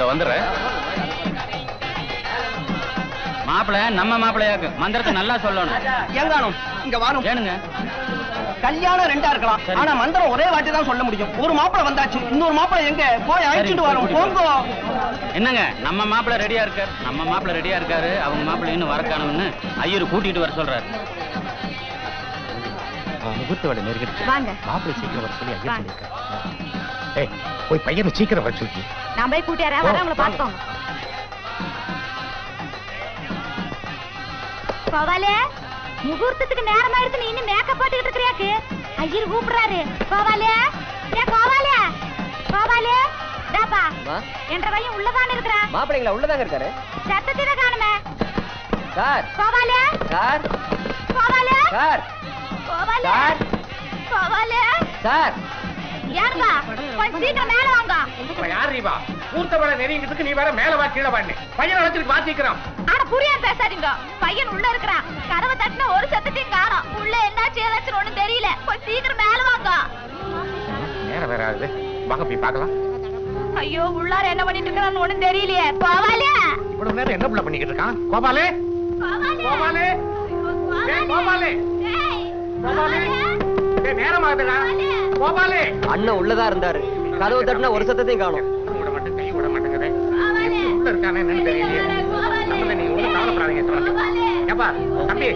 இந்த வந்துடுறேன் மாப்பிள நம்ம மாப்பிளையாக்கு மந்திரத்தை நல்லா சொல்லணும். எங்கானும் இங்க வாரும் ஏனுங்க கல்யாணம் ரெண்டா இருக்கலாம். ஆனா மந்திரம் ஒரே வாட்டி தான் சொல்ல முடியும். ஒரு மாப்பிளை வந்தாச்சு இன்னொரு மாப்பிளை எங்க? போய் அழைச்சிட்டு வரோம். போங்க. என்னங்க நம்ம மாப்பிள ரெடியா இருக்காரு? நம்ம மாப்பிள ரெடியா இருக்காரு அவங்க மாப்பிள இன்னும் வர காணும்னு ஐயர் கூட்டிட்டு வர சொல்றாரு. முகூர்த்த வேலை நெருங்கிடுச்சு வாங்க. மாப்பிள்ளை சீக்கிரம் வர சொல்லி ஐயா வாங்க. சொல்லியிருக்காரு. போய் பையனை சீக்கிரம் வர சொல்லி. நான் போய் கூட்டியாரா வரவங்கள பாத்துக்கோங்க கோவாலே முகூர்த்தத்துக்கு நேரம் ஆயிடுச்சு நீ இன்னும் மேக்கப் போட்டுக்கிட்டு இருக்கிறியாக்கு? ஐயர் கூப்பிடுறாரு. கோவாலே ஏ கோவாலே கோவாலே டாப்பா என்ற பையன் உள்ளதானே இருக்கிறா? மாப்பிள்ளைங்களா உள்ளதாங்க இருக்காரு. சத்தத்தில காணுமே. சார். கோவாலே சார். கோவாலே சார். கோவாலே சார். கோவாலே. சார். யாருப்பா? சீக்கிரம் மேல வாங்க. யார் ரீவா? மூர்த்த வேலை நெருங்கிட்டு நீ வேற மேல வா கீழே வாண்ணு பையனை ஆனா புரியா பேசாதீங்க. பையன் உள்ள இருக்கிறான். கதவை தட்டின ஒரு சத்தத்தையும் காணோம். உள்ள என்னாச்சு ஏதாச்சும் ஒண்ணும் தெரியல. கொஞ்சம் சீக்கிரம் மேல வாங்க. நேரம் வேற ஆகுது. வாங்க போய் பார்க்கலாம். ஐயோ உள்ளார என்ன பண்ணிட்டு இருக்கிறான்னு ஒண்ணும் தெரியலையே. இவ்வளவு நேரம் என்ன புள்ள பண்ணிக்கிட்டு இருக்கான்? கோபாலே? கோபாலே. கோபாலே? கோபாலே. ஏய், நேரம் ஆகுதுடா கோபாலே. அண்ணன் உள்ளதா இருந்தாரு. கதவு தட்டினா ஒரு சத்தத்தையும் காணும். விட மாட்டேன் கை விட மாட்டேங்குது. உள்ள இருக்கானே என்னன்னு தெரியலையே. நம்மள நீங்க ஒண்ணும் கவலைப்படாதீங்க சொல்லுங்க ஏப்பா தம்பி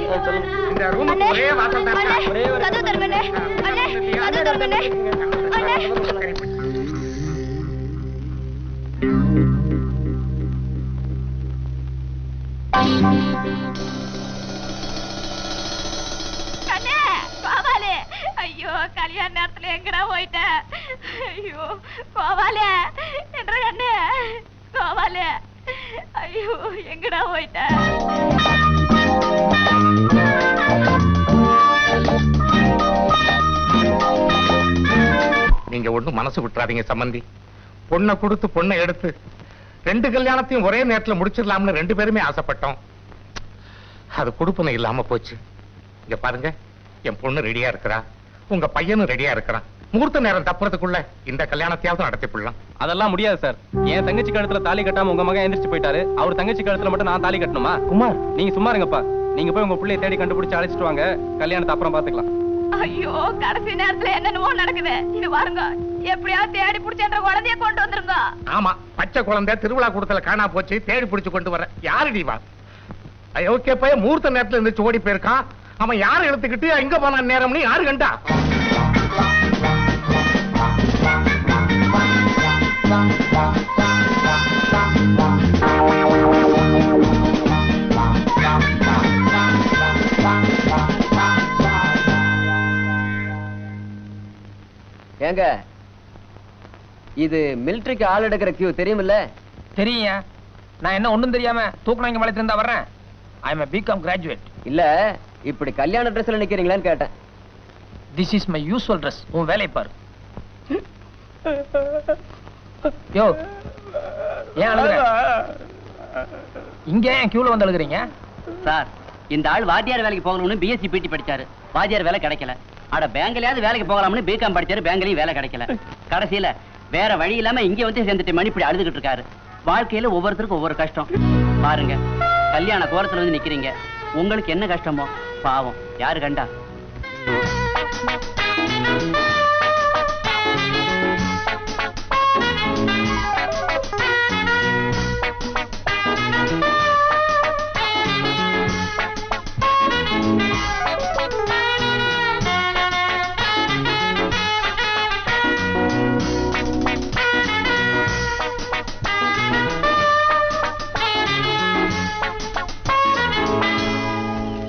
இந்த ரூமுக்கு ஒரே வாசல் தான் இருக்கா? அண்ணே, கதவு திறங்கண்ணே. அண்ணே, கதவு. அண்ணே. அண்ணே, கல்யாண நேரத்துல எங்கடா போயிட்ட? ஐயோ கோவாலே என்ற கண்ணு. கோவாலே ஐயோ எங்கடா போயிட்ட? நீங்க ஒண்ணும் மனசு விட்டுறாதீங்க சம்பந்தி. பொண்ணை கொடுத்து பொண்ணை எடுத்து ரெண்டு கல்யாணத்தையும் ஒரே நேரத்துல முடிச்சிடலாம்னு ரெண்டு பேருமே ஆசைப்பட்டோம். அது கொடுப்பனை இல்லாம போச்சு. இங்க பாருங்க என் பொண்ணு ரெடியா இருக்கிறா. உங்க பையனும் ரெடியா இருக்கிறான். முகூர்த்த நேரம் தப்புறதுக்குள்ள இந்த கல்யாணத்தையாவது நடத்தி போடலாம். அதெல்லாம் முடியாது சார் என் தங்கச்சி கழுத்துல தாலி கட்டாம உங்க மகன் எந்திரிச்சு போயிட்டாரு. அவர் தங்கச்சி கழுத்துல மட்டும் நான் தாலி கட்டணுமா? குமார். நீங்க சும்மா இருங்கப்பா. நீங்க போய் உங்க பிள்ளைய தேடி கண்டுபிடிச்சு அழைச்சிட்டு வாங்க. கல்யாணத்தை அப்புறம் பாத்துக்கலாம். ஐயோ கடைசி நேரத்துல என்னென்னமோ நடக்குது. இது பாருங்க. எப்படியாவது தேடி புடிச்சன்ற குழந்தைய கொண்டு வந்துருங்க. ஆமா பச்சை குழந்தை திருவிழா கூடத்துல காணா போச்சு தேடி பிடிச்சு கொண்டு வர. யாருடி வா ஓகே பையன் முகூர்த்த நேரத்துல இருந்துச்சு ஓடி போயிருக்கான். அவன் யாரை எடுத்துக்கிட்டு எங்க போனான் நேரம்னு யாரு கண்டா? ஏங்க இது மிலிட்டரிக்கு ஆள் எடுக்கிற கியூ தெரியுமில்ல? தெரியும் நான் என்ன ஒண்ணும் தெரியாம தூக்குனாங்க வளர்த்து இருந்தா வர்றேன்? ஐ எம் பிகாம் கிராஜுவேட் இல்ல இப்படி கல்யாண ட்ரெஸ்ல நிக்கிறீங்களான்னு கேட்டேன். This is my usual dress உன் வேலையை பாரு. யோ ஏன் அழுகுற? இங்க ஏன் கியூல வந்து அழுகுறீங்க? சார் இந்த ஆள் வாத்தியார் வேலைக்கு போகணும்னு பிஎஸ்சி பிடி படிச்சாரு. வாத்தியார் வேலை கிடைக்கல. அட பேங்க்லயாவது வேலைக்கு போகலாம்னு பிகாம் படிச்சாரு பேங்க்லயும் வேலை கிடைக்கல. கடைசியில வேற வழி இல்லாம இங்க வந்து சேர்ந்துட்டு மணி இப்படி அழுதுகிட்டு இருக்காரு. வாழ்க்கையில ஒவ்வொருத்தருக்கும் ஒவ்வொரு கஷ்டம். பாருங்க கல்யாண கோரத்துல வந்து நிக்கிறீங்க. உங்களுக்கு என்ன கஷ்டமோ? பாவம். யாரு கண்டா?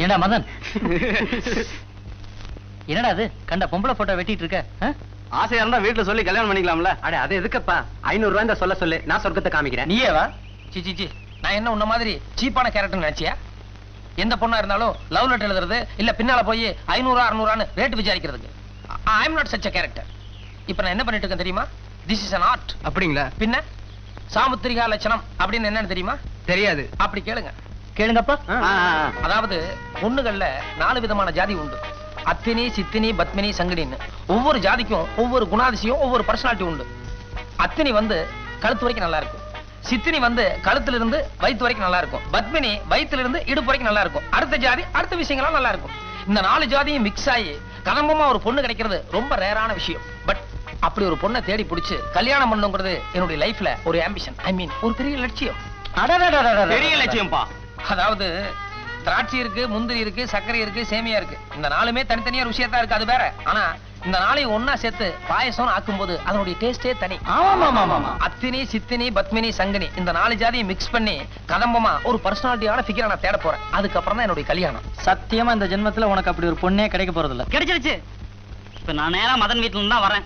ஏண்டா மதன்? என்னடா அது? கண்ட பொம்பளை போட்டோ வெட்டிட்டு இருக்க? ஆசையா இருந்தா வீட்டுல சொல்லி கல்யாணம் பண்ணிக்கலாம்ல. அட அது எதுக்குப்பா? ஐநூறு ரூபாய் இந்த சொல்ல சொல்லு. நான் சொர்க்கத்தை காமிக்கிறேன். நீயே வா சி சி சி. நான் என்ன உன்ன மாதிரி சீப்பான கேரக்டர் நினைச்சியா? எந்த பொண்ணா இருந்தாலும் லவ் லெட்டர் எழுதுறது இல்ல பின்னால போய் ஐநூறு அறுநூறான்னு rate விசாரிக்கிறதுக்கு. I am not such character இப்ப நான் என்ன பண்ணிட்டு இருக்கேன் தெரியுமா? திஸ் இஸ் an ஆர்ட் அப்படிங்களா? பின்ன? சாமுத்திரிகா லட்சணம் அப்படின்னு என்னன்னு தெரியுமா? தெரியாது. அப்படி கேளுங்க. கேளுங்கப்பா. அதாவது பொண்ணுகள்ல நாலு விதமான ஜாதி உண்டு. அத்தினி சித்தினி பத்மினி சங்கினின்னு ஒவ்வொரு ஜாதிக்கும் ஒவ்வொரு குணாதிசயம் ஒவ்வொரு பர்சனாலிட்டி உண்டு. அத்தினி வந்து கழுத்து வரைக்கும் நல்லா இருக்கும். சித்தினி வந்து கழுத்துல இருந்து வயித்து வரைக்கும் நல்லா இருக்கும். பத்மினி வயித்துல இருந்து இடுப்பு வரைக்கும் நல்லா இருக்கும். அடுத்த ஜாதி அடுத்த விஷயங்கள்லாம் நல்லா இருக்கும். இந்த நாலு ஜாதியும் மிக்ஸ் ஆகி கதம்பமா ஒரு பொண்ணு கிடைக்கிறது ரொம்ப ரேரான விஷயம். பட் அப்படி ஒரு பொண்ணை தேடி பிடிச்சு கல்யாணம் பண்ணுங்கிறது என்னுடைய லைஃப்ல ஒரு ஆம்பிஷன் ஐ மீன் ஒரு பெரிய லட்சியம். பெரிய லட்சியம்ப்பா அதாவது திராட்சை இருக்கு முந்திரி இருக்கு சர்க்கரை இருக்கு சேமியா இருக்கு. இந்த நாலுமே தனித்தனியா ருசியா இருக்கு அது வேற. ஆனா இந்த நாளையும் ஒன்னா சேர்த்து பாயசம் ஆக்கும்போது அதனுடைய டேஸ்டே தனி. அத்தினி சித்தினி பத்மினி சங்கனி இந்த நாலு ஜாதியை மிக்ஸ் பண்ணி கதம்பமா ஒரு பர்சனாலிட்டியான ஃபிகரை நான் தேட போறேன். அதுக்கப்புறம் தான் என்னுடைய கல்யாணம். சத்தியமா இந்த ஜென்மத்துல உனக்கு அப்படி ஒரு பொண்ணே கிடைக்க போறது இல்ல கிடைச்சிருச்சு. இப்ப நான் நேரா மதன் வீட்டுல இருந்து தான் வரேன்.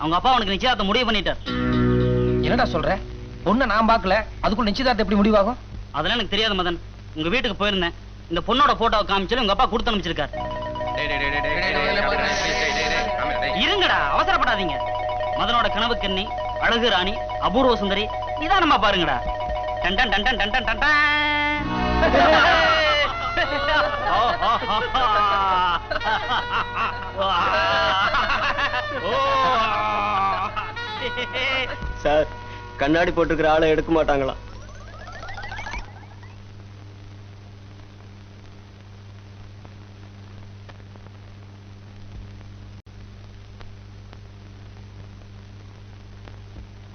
அவங்க அப்பா உனக்கு நிச்சயத்தை முடிவு பண்ணிட்டார். என்னடா சொல்ற? பொண்ணை நான் பார்க்கல. அதுக்குள்ள நிச்சயதார்த்தம் எப்படி முடிவாகும்? அதெல்லாம் எனக்கு தெரியாது மதன். உங்க வீட்டுக்கு போயிருந்தேன் இந்த பொண்ணோட போட்டோ காமிச்சு உங்க அப்பா கொடுத்து அனுப்பிச்சிருக்காரு இருங்கடா அவசரப்படாதீங்க மதனோட கனவு கண்ணி அழகு ராணி அபூர்வ சுந்தரி நிதானமா பாருங்கடா டண்டன் டண்டன் டண்டன் டண்டன் சார் கண்ணாடி போட்டுக்கிற ஆளை எடுக்க மாட்டாங்களா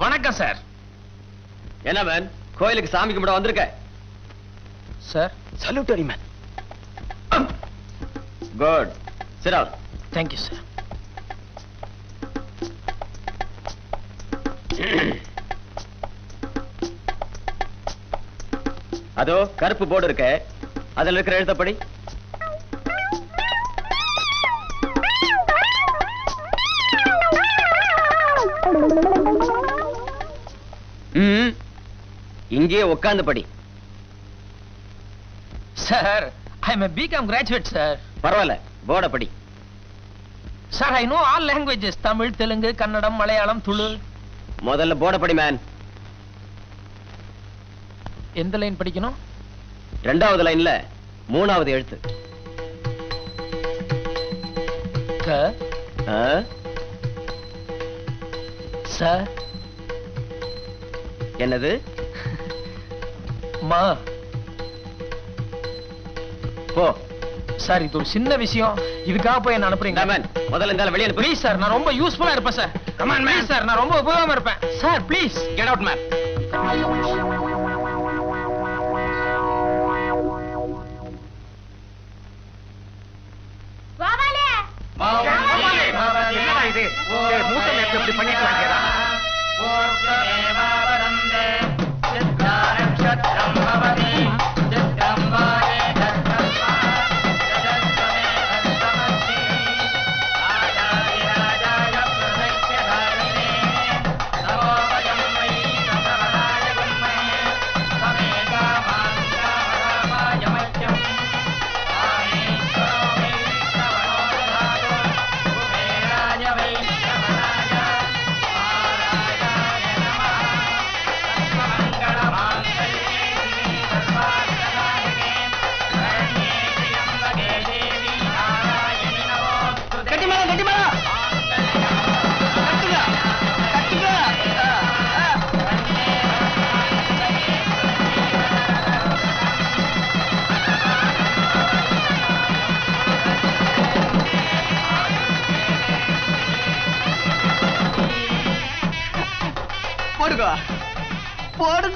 வணக்கம் சார். என்ன மேன் கோயிலுக்கு சாமி கும்பிட வந்திருக்க? சார். சல்யூட்டரி மேன் குட் சிரா தேங்க்யூ சார் அதோ கருப்பு போர்டு இருக்க. அதுல இருக்கிற எழுத்தப்படி? இங்கே உட்கார்ந்து படி. Sir I am BCom graduate sir பரவாயில்ல போர்ட படி. Sir I know all languages Tamil Telugu Kannada Malayalam Tulu முதல்ல போர்ட படி மேன் எந்த லைன் படிக்கணும்? ரெண்டாவது லைன்ல மூணாவது எழுத்து. க? ச என்னது? மா. போ. சார் இது ஒரு சின்ன விஷயம். இதுக்காக போய் என்ன அனுப்புறீங்க மேன் முதல்ல இந்த ஆளை வெளியே ப்ளீஸ் சார் நான் ரொம்ப யூஸ்ஃபுல்லா இருப்பேன் சார் கமான் மேன் சார் நான் ரொம்ப உபயோகமா இருப்பேன். Sir please get out man மூத்த இப்படி பண்ணிட்டு வாங்கியதா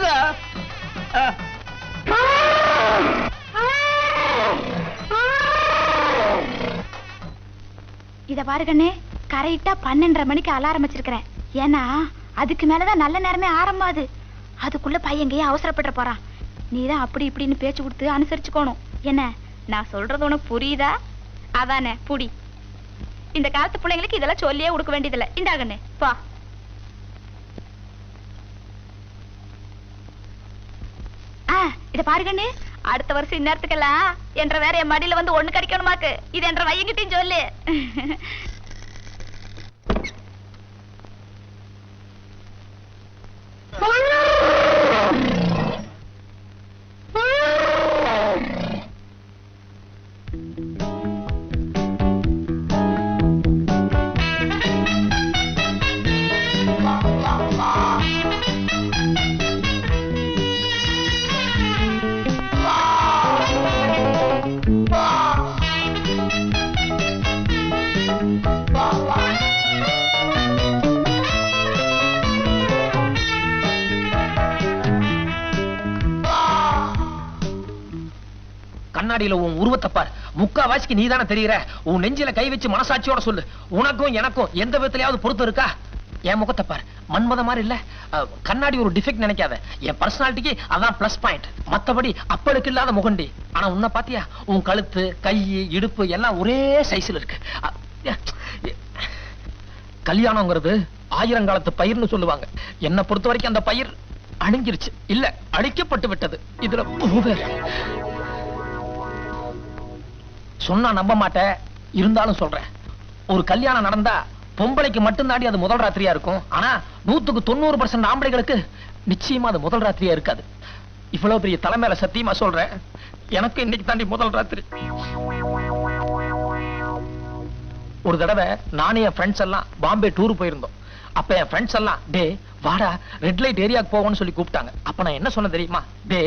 போடுங்க இத பாரு கண்ணே கரெக்டா பன்னெண்டரை மணிக்கு அலாரம் வச்சிருக்கிறேன். ஏன்னா அதுக்கு மேலதான் நல்ல நேரமே ஆரம்பாது. அதுக்குள்ள பையங்கையே அவசரப்பட்டு போறான். நீதான் அப்படி இப்படின்னு பேச்சு கொடுத்து அனுசரிச்சுக்கோணும். என்ன நான் சொல்றது உனக்கு புரியுதா? அதானே புடி. இந்த காலத்து பிள்ளைங்களுக்கு இதெல்லாம் சொல்லியே கொடுக்க வேண்டியதில்லை. இந்தாகண்ணே பா இத பாருங்கண்ணு அடுத்த வருஷம் இந்நேரத்துக்கெல்லாம் என்ற வேற என் மடியில வந்து ஒண்ணு கிடைக்கணுமாக்கு. இது என்ற வையங்கிட்டையும் சொல்லு. முக்காவாசிக்கு வாசிக்கு நீ தானே தெரியற? உன் நெஞ்சில கை வச்சு மனசாட்சியோட சொல்லு. உனக்கும் எனக்கும் எந்த விதத்திலயாவது பொறுத்து இருக்கா? என் முகத்தை பார். மன்மத மாதிரி இல்ல. கண்ணாடி ஒரு டிஃபெக்ட் நினைக்காத. என் பர்சனாலிட்டிக்கு அதான் பிளஸ் பாயிண்ட் மத்தபடி அப்பளுக்கு இல்லாத முகண்டி. ஆனா உன்னை பாத்தியா? உன் கழுத்து கை இடுப்பு எல்லாம் ஒரே சைஸ்ல இருக்கு. கல்யாணங்கிறது ஆயிரங்காலத்து பயிர்னு சொல்லுவாங்க. என்ன பொறுத்த வரைக்கும் அந்த பயிர் அழிஞ்சிருச்சு. இல்ல அழிக்கப்பட்டு விட்டது. இதுல சொன்னா நம்ப மாட்டேன். இருந்தாலும் சொல்றேன். ஒரு கல்யாணம் நடந்தா பொம்பளைக்கு மட்டும்தாண்டி அது முதல் ராத்திரியா இருக்கும். ஆனா நூத்துக்கு தொண்ணூறு பர்சன்ட் ஆம்பளைகளுக்கு நிச்சயமா அது முதல் ராத்திரியா இருக்காது. இவ்வளவு பெரிய தலைமையில சத்தியமா சொல்றேன். எனக்கு இன்னைக்கு தாண்டி முதல் ராத்திரி. ஒரு தடவை நானே என் ஃப்ரெண்ட்ஸ் எல்லாம் பாம்பே டூர் போயிருந்தோம். அப்ப என் ஃப்ரெண்ட்ஸ் எல்லாம் டே வாடா ரெட் லைட் ஏரியாவுக்கு போவோம்னு சொல்லி கூப்பிட்டாங்க. அப்ப நான் என்ன சொன்னேன் தெரியுமா? டே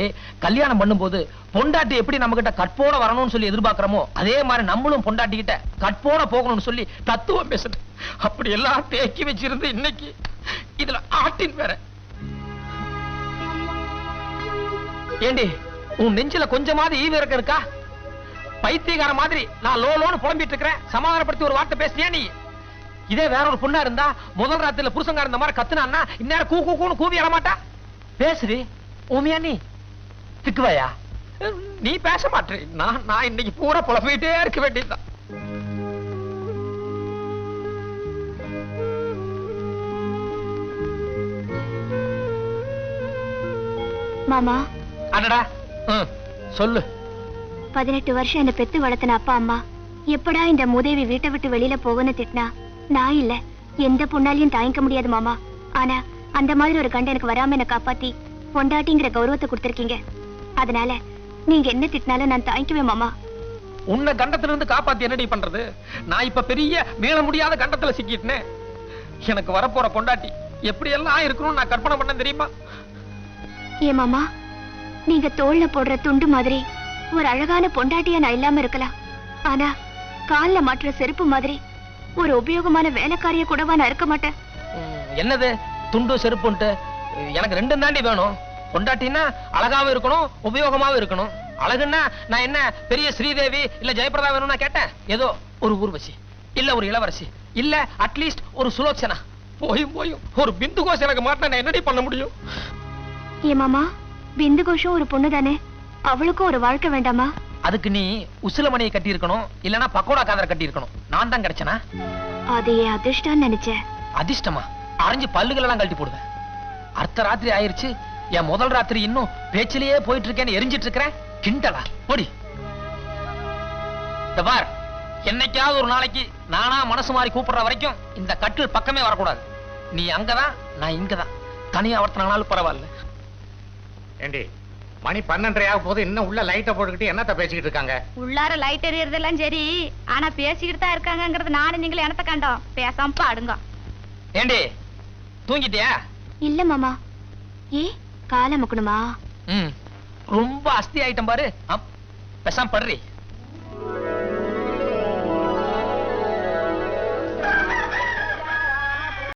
கல்யாணம் பண்ணும்போது பொண்டாட்டி எப்படி நம்ம கிட்ட கற்போட வரணும்னு சொல்லி எதிர்பார்க்கறோமோ அதே மாதிரி நம்மளும் பொண்டாட்டி கிட்ட கற்போட போகணும்னு சொல்லி தத்துவம் பேசுது. அப்படி எல்லாம் தேக்கி வச்சிருந்து இன்னைக்கு இதுல ஆட்டின் வேற. ஏண்டி உன் நெஞ்சில கொஞ்சமாவது ஈவு இருக்கா பைத்தியகார மாதிரி நான் லோ லோன்னு புலம்பிட்டு இருக்கிறேன். சமாதானப்படுத்தி ஒரு வார்த்தை பேசுறியா நீ? இதே வேற ஒரு பொண்ணா இருந்தா முதல் ராத்திரில புருஷங்கார இந்த மாதிரி கத்துனான்னா இந்நேரம் கூ கூ கூன்னு கூவி மாட்டா? பேசுடி. உமியா நீ. திக்குவாயா நீ பேச மாட்டே நான் நான் இன்னைக்கு பூரா புலம்பிட்டே இருக்க வேண்டியதுதான். மாமா. அடடா. சொல்லு. பதினெட்டு வருஷம் என்ன பெத்து வளர்த்தன அப்பா அம்மா. எப்படா இந்த மூதேவி வீட்டை விட்டு வெளியில போகன்னு திட்டினா? நான் இல்ல. எந்த பொண்ணாலையும் தாங்கிக்க முடியாது மாமா. ஆனா அந்த மாதிரி ஒரு கண்ட எனக்கு வராம என்ன காப்பாத்தி பொண்டாட்டிங்கிற கௌரவத்தை கொடுத்திருக்கீங்க. அதனால நீங்க என்ன திட்டினாலும் நான் தாங்கிக்குவேன் மாமா. உன்னை கண்டத்துல இருந்து காப்பாத்தி என்னடி பண்றது? நான் இப்ப பெரிய மீள முடியாத கண்டத்துல சிக்கிட்டேனே. எனக்கு வரப்போற பொண்டாட்டி எப்படி எல்லாம் இருக்கணும்னு நான் கற்பனை பண்ண தெரியுமா? ஏன் மாமா நீங்க தோல்ல போடுற துண்டு மாதிரி ஒரு அழகான பொண்டாட்டியா நான் இல்லாம இருக்கலாம். ஆனா கால்ல மாட்டுற செருப்பு மாதிரி ஒரு உபயோகமான வேலைக்காரிய கூடவா நான் இருக்க மாட்டேன்? என்னது? துண்டு செருப்புன்ட்டு எனக்கு ரெண்டும் தாண்டி வேணும். பொண்டாட்டின்னா அழகாவும் இருக்கணும் உபயோகமாவும் இருக்கணும். அழகுன்னா நான் என்ன பெரிய ஸ்ரீதேவி இல்ல ஜெயபிரதா வேணும்னா கேட்டேன்? ஏதோ ஒரு ஊர்வசி இல்ல ஒரு இளவரசி இல்ல அட்லீஸ்ட் ஒரு சுலோச்சனா. போயும் போயும் ஒரு பிந்து கோஷம் எனக்கு மாட்டினா நான் என்னடி பண்ண முடியும்? ஏன் மாமா பிந்து கோஷம் ஒரு பொண்ணு தானே அவளுக்கும் ஒரு வாழ்க்கை வேண்டாமா? அதுக்கு நீ உசிலமணியை கட்டி இருக்கணும் இல்லனா பக்கோடா காதரை கட்டி இருக்கணும் நான் தான் கிடைச்சனா? அது என் அதிர்ஷ்டம்னு நினைச்சேன். அதிர்ஷ்டமா? அரைஞ்சு பல்லுகள் எல்லாம் கழட்டி போடுவேன். அர்த்த ராத்திரி ஆயிருச்சு என் முதல் ராத்திரி இன்னும் பேச்சிலேயே போயிட்டு இருக்கேன்னு எரிஞ்சிட்டு இருக்கிறேன் கிண்டலா? போடி. பார் என்னைக்காவது ஒரு நாளைக்கு நானா மனசு மாதிரி கூப்பிடுற வரைக்கும் இந்த கட்டில் பக்கமே வரக்கூடாது. நீ அங்கதான் நான் இங்கதான். தனியா ஒருத்தனாலும் பரவாயில்ல. ஏண்டி மணி பன்னெண்டரை ஆக போது இன்னும் உள்ள லைட்டை போட்டுக்கிட்டு என்னத்த பேசிக்கிட்டு இருக்காங்க? உள்ளார லைட் எரியறதெல்லாம் சரி. ஆனா பேசிக்கிட்டு தான் இருக்காங்கங்கிறது நானும் நீங்களும் எனத்த கண்டோம். பேசாம பாடுங்க. ஏண்டி தூங்கிட்டியா? இல்ல மாமா. ஏ காலை முக்கணுமா? ம் ரொம்ப அஸ்தி ஆயிட்டம் பாரு. பேசாம படுறி.